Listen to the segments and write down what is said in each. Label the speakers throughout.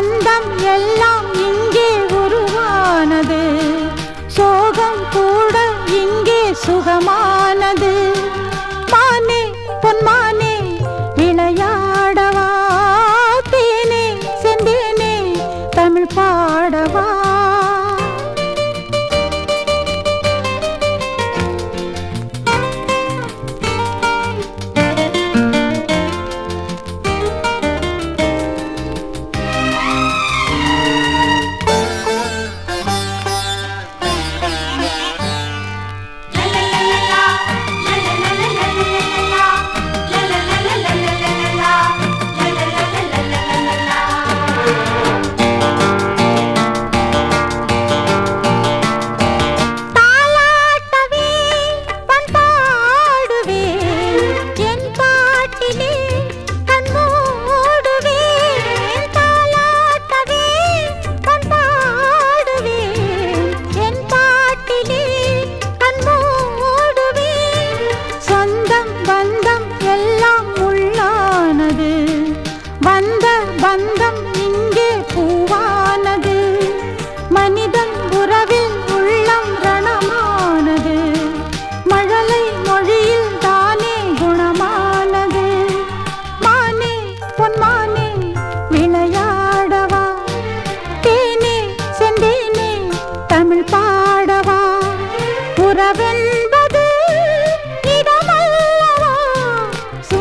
Speaker 1: சொந்தம் எல்லாம் இங்கே உருவானது. சோகம் கூட இங்கே சுகமானது. மானே பொன்மானே விளையாடவா? தேனே செந்தேனே தமிழ் பாடவா?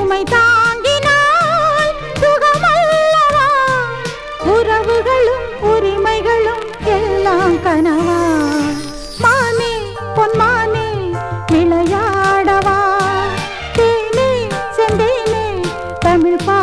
Speaker 1: சுமை தாங்கினால் சுகமல்லவா? உறவுகளும் உரிமைகளும் எல்லாம் கனவா? மானே பொன்மானே விளையாடவா? தேனே செந்தேனே தமிழ் பா